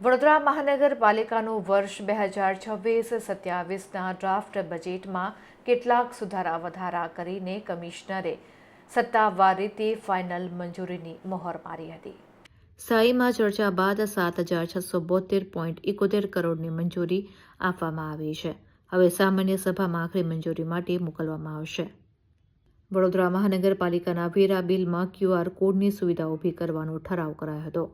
વડોદરા મહાનગરપાલિકાનું વર્ષ બે હજાર છવ્વીસ સત્યાવીસના ડ્રાફ્ટ બજેટમાં કેટલાક સુધારા વધારા કરીને કમિશનરે સત્તાવાર રીતે ફાઇનલ મંજૂરીની મહોર મારી હતી. સ્થાયીમાં ચર્ચા બાદ સાત હજાર છસો બોતેર પોઈન્ટ એકોતેર કરોડની મંજૂરી આપવામાં આવી છે. હવે સામાન્ય સભામાં આખરી મંજૂરી માટે મોકલવામાં આવશે. વડોદરા મહાનગરપાલિકાના વેરા બિલમાં ક્યુઆર કોડની સુવિધા ઊભી કરવાનો ઠરાવ કરાયો હતો.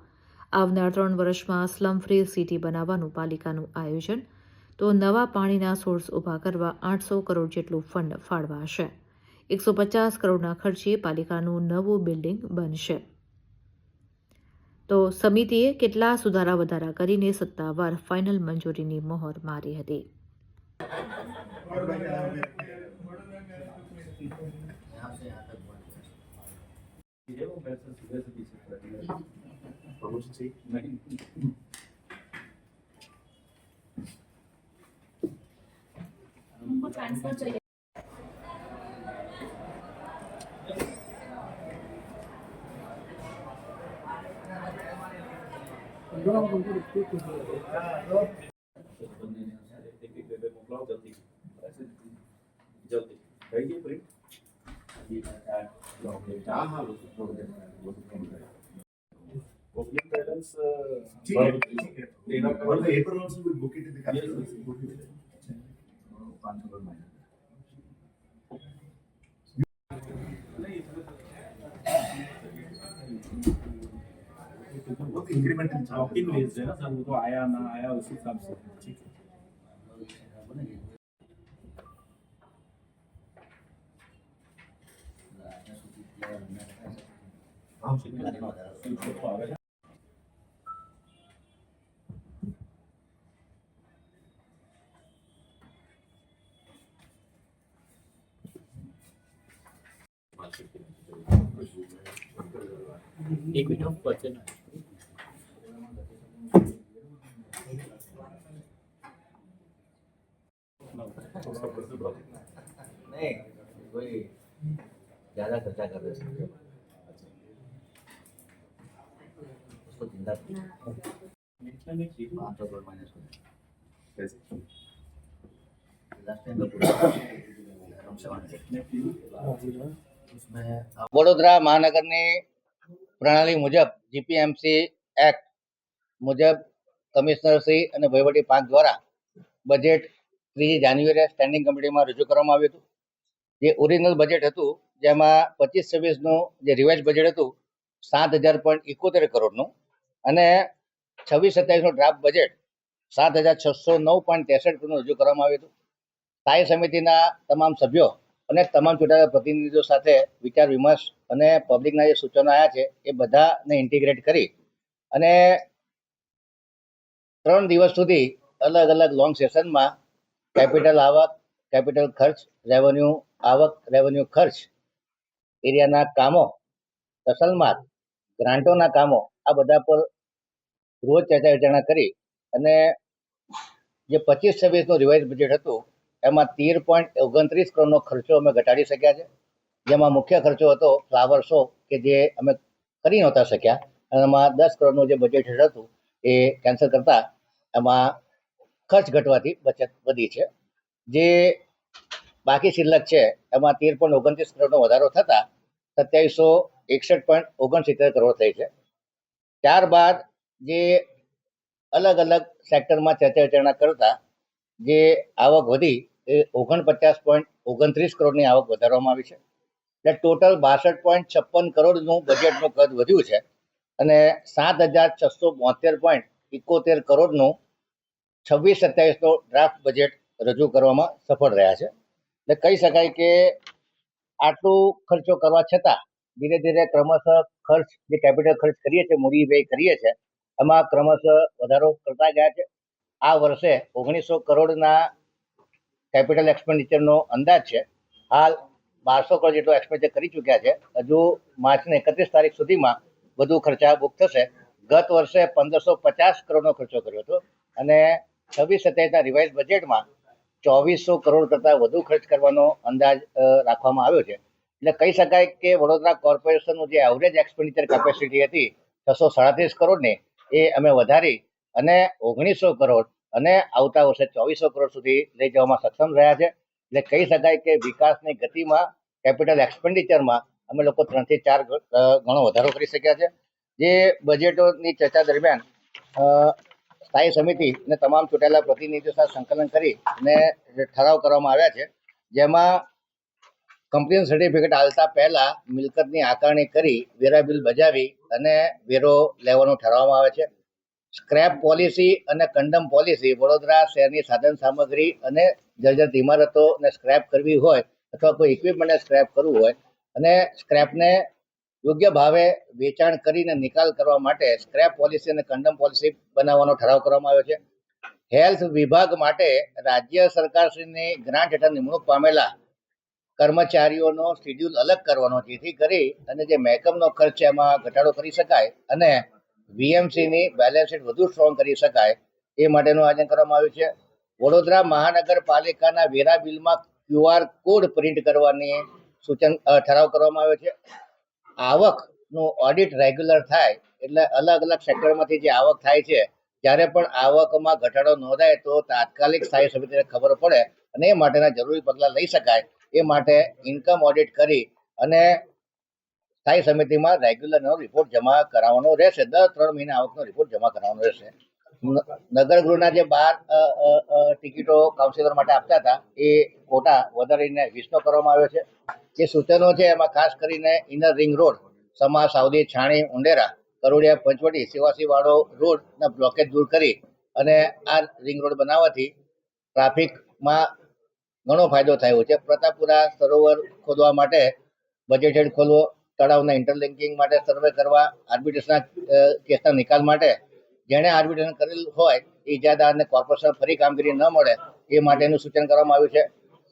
આવનાર ત્રણ વર્ષમાં સ્લમ ફ્રી સિટી બનાવવાનું પાલિકાનું આયોજન. તો નવા પાણીના સોર્સ ઊભા કરવા આઠસો કરોડ જેટલું ફંડ ફાળવાશે. એકસો પચાસ કરોડના ખર્ચે પાલિકાનું નવું બિલ્ડિંગ બનશે. તો સમિતિએ કેટલા સુધારા વધારા કરીને સત્તાવાર ફાઇનલ મંજૂરીની મહોર મારી હતી. efficiency. हमको ट्रांसफर चाहिए जल्दी कहिए प्रिंट ये सरकार लॉक देता है हाँ लोग देता है वो तो कम करेगा टेंस ठीक है ठीक है तेरा पर April also will book it in the calendar book it पांच नंबर महीना बहुत इंक्रीमेंटल ऑप्टिंग बेस्ड है ना सर वो तो आया ना आया उसी हिसाब से ठीक है हम एक मिनट बचे ना नहीं, कोई ज़्यादा खर्चा कर रहे उसको ज़िंदा पाँच सौ करोड़ माइनस हो लास्ट टाइम का पूरा। વડોદરા મહાનગરની પ્રણાલી મુજબ જીપીએમસી એક્ટ મુજબ કમિશનરશ્રી અને વહીવટી પાંચ દ્વારા બજેટ ત્રીજી જાન્યુઆરીએ સ્ટેન્ડિંગ કમિટીમાં રજૂ કરવામાં આવ્યું હતું. જે ઓરિજિનલ બજેટ હતું, જેમાં પચીસ છવ્વીસનું જે રિવાઇઝ બજેટ હતું, સાત હજાર પોઈન્ટ એકોતેર કરોડનું અને છવ્વીસ સત્યાવીસનું ડ્રાફ્ટ બજેટ સાત હજાર છસો નવ પોઈન્ટ ત્રેસઠ કરોડનું રજૂ કરવામાં આવ્યું હતું. સ્થાયી સમિતિના તમામ સભ્યો અને તમામ ચૂંટાયેલા પ્રતિનિધિઓ સાથે વિચાર વિમર્શ અને પબ્લિકના જે સૂચનો આવ્યા છે, એ બધાને ઇન્ટિગ્રેટ કરી અને ત્રણ દિવસ સુધી અલગ અલગ લોંગ સેશનમાં કેપિટલ આવક કેપિટલ ખર્ચ રેવન્યુ આવક રેવન્યુ ખર્ચ એરિયાના કામો તસલમાત ગ્રાન્ટોના કામો, આ બધા પર રોજ ચર્ચા વિચારણા કરી અને જે પચીસ છવ્વીસનું રિવાઇઝ બજેટ હતું એમાં તેર પોઈન્ટ ઓગણત્રીસ કરોડનો ખર્ચો અમે ઘટાડી શક્યા છે. જેમાં મુખ્ય ખર્ચો હતો ફ્લાવર શો કે જે અમે કરી નહોતા શક્યા. અને એમાં દસ કરોડનું જે બજેટ હતું, એ કેન્સલ કરતા એમાં ખર્ચ ઘટવાથી બચત વધી છે. જે બાકી શિલ્લક છે, એમાં તેર પોઈન્ટ ઓગણત્રીસ કરોડનો વધારો થતાં સત્યાવીસો એકસઠ પોઈન્ટ ઓગણસિત્તેર કરોડ થઈ છે. ત્યારબાદ જે અલગ અલગ સેક્ટરમાં ચર્ચા વિચારણા કરતા જે આવક વધી એ ઓગણપચાસ પોઈન્ટ ઓગણત્રીસ કરોડની આવક વધારવામાં આવી છે. એટલે ટોટલ બાસઠ પોઈન્ટ છપ્પન કરોડનું બજેટનું કદ વધ્યું છે અને સાત હજાર છસો બોતેર પોઈન્ટ એકોતેર કરોડનું છવ્વીસ સત્યાવીસનો ડ્રાફ્ટ બજેટ રજૂ કરવામાં સફળ રહ્યા છે. એટલે કહી શકાય કે આટલું ખર્ચો કરવા છતાં ધીરે ધીરે ક્રમશઃ ખર્ચ, જે કેપિટલ ખર્ચ કરીએ છીએ, મૂડી વ્યય કરીએ છીએ, એમાં ક્રમશઃ વધારો કરતા ગયા છે. આ વર્ષે ઓગણીસો કરોડના કેપિટલ એક્સપેન્ડિચરનો અંદાજ છે. હાલ બારસો કરોડ જેટલો એક્સપેન્ડિચર કરી ચૂક્યા છે. હજુ માર્ચની એકત્રીસ તારીખ સુધીમાં વધુ ખર્ચા બુક થશે. ગત વર્ષે પંદરસો પચાસ કરોડનો ખર્ચો કર્યો હતો અને છવ્વીસ સત્યાવીસના રિવાઇઝ બજેટમાં ચોવીસો કરોડ કરતાં વધુ ખર્ચ કરવાનો અંદાજ રાખવામાં આવ્યો છે. એટલે કહી શકાય કે વડોદરા કોર્પોરેશનનું જે એવરેજ એક્સપેન્ડિચર કેપેસિટી હતી, છસો સાડત્રીસ કરોડની, એ અમે વધારી અને ઓગણીસો કરોડ અને આવતા વર્ષે ચોવીસો કરોડ સુધી લઈ જવામાં સક્ષમ રહ્યા છે. એટલે કહી શકાય કે વિકાસની ગતિમાં કેપિટલ એક્સપેન્ડિચરમાં અમે લોકો ત્રણથી ચાર ગણો વધારો કરી શક્યા છે. જે બજેટોની ચર્ચા દરમિયાન સ્થાયી સમિતિ અને તમામ ચૂંટાયેલા પ્રતિનિધિઓ સાથે સંકલન કરી અને ઠરાવ કરવામાં આવ્યા છે. જેમાં કંપનીનું સર્ટિફિકેટ આવતા પહેલા મિલકતની આકારણી કરી, વેરા બિલ બજાવી અને વેરો લેવાનું ઠરાવવામાં આવે છે. સ્ક્રેપ પોલિસી અને કંડમ પોલિસી વડોદરા શહેરની સાધન સામગ્રી અને જર્જરિત ઇમારતોને સ્ક્રેપ કરવી હોય અથવા કોઈ ઇક્વિપમેન્ટને સ્ક્રેપ કરવું હોય અને સ્ક્રેપને યોગ્ય ભાવે વેચાણ કરીને નિકાલ કરવા માટે સ્ક્રેપ પોલિસી અને કંડમ પોલિસી બનાવવાનો ઠરાવ કરવામાં આવ્યો છે. હેલ્થ વિભાગ માટે રાજ્ય સરકારશ્રીની ગ્રાન્ટ હેઠળ નિમણૂક પામેલા કર્મચારીઓનો શેડ્યુલ અલગ કરવાનો, જેથી કરી અને જે મહેકમનો ખર્ચ એમાં ઘટાડો કરી શકાય અને વીએમસીની બેલેન્સ શીટ વધુ સ્ટ્રોંગ કરી શકાય એ માટેનું આયોજન કરવામાં આવ્યું છે. વડોદરા મહાનગરપાલિકાના વેરા બિલમાં ક્યુઆર કોડ પ્રિન્ટ કરવાની સૂચન ઠરાવ કરવામાં આવ્યો છે. આવકનું ઓડિટ રેગ્યુલર થાય એટલે અલગ અલગ સેક્ટરમાંથી જે આવક થાય છે, જ્યારે પણ આવકમાં ઘટાડો નોંધાય તો તાત્કાલિક સ્થાયી સમિતિને ખબર પડે અને એ માટેના જરૂરી પગલાં લઈ શકાય એ માટે ઇન્કમ ઓડિટ કરી અને સ્થાયી સમિતિમાં રેગ્યુલરનો રિપોર્ટ જમા કરાવવાનો રહેશે. દર ત્રણ મહિને આવકનો રિપોર્ટ જમા કરાવવાનો રહેશે. નગરગૃહના નગર ગૃહના જે બાર ટિકિટો કાઉન્સિલર માટે આપતા હતા, એ કોટા વધારીને વીસનો કરવામાં આવ્યો છે. જે સૂચનો છે, એમાં ખાસ કરીને inner ring road Sama, Savdi, Chhani, Undera, Karodiya, Panchvati Sevasi વાળો રોડના બ્લોકેજ દૂર કરી અને આ રિંગ રોડ બનાવવાથી ટ્રાફિકમાં ઘણો ફાયદો થયો છે. પ્રતાપપુરા, સરોવર ખોદવા માટે બજેટેડ ખોલવો તળાવના ઇન્ટરલિંકિંગ માટે સર્વે કરવા આર્બિટ્રેશનના કેસના નિકાલ માટે જેણે આર્બિટ્રેશન કરેલ હોય, એ ઇજાદારને કોર્પોરેશન ફરી કામગીરી ન મળે, એ માટેનું સૂચન કરવામાં આવ્યું છે.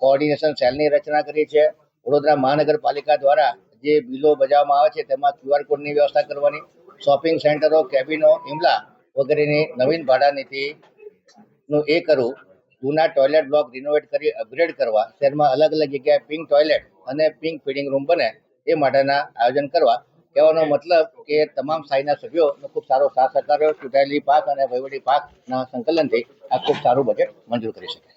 કોઓર્ડિનેશન સેલની રચના કરી છે. વડોદરા મહાનગરપાલિકા દ્વારા જે બિલો બજાવવામાં આવે છે, તેમાં ક્યુઆર કોડની વ્યવસ્થા કરવાની શોપિંગ સેન્ટરો કેબિનો ઇમલા વગેરેની નવીન ભાડા નીતિનું એ કરવું જૂના ટોયલેટ બ્લોક રિનોવેટ કરી અપગ્રેડ કરવા, શહેરમાં અલગ અલગ જગ્યાએ પિંક ટોયલેટ અને પિંક ફીડિંગ રૂમ બને એ માટેના આયોજન કરવા. કહેવાનો મતલબ કે તમામ સ્થાયીના સભ્યોનો ખૂબ સારો સાથ સહકાર રહ્યો. ચૂંટાયેલી પાક અને વહીવટી પાકના સંકલનથી આ ખૂબ સારું બજેટ મંજૂર કરી શકાય.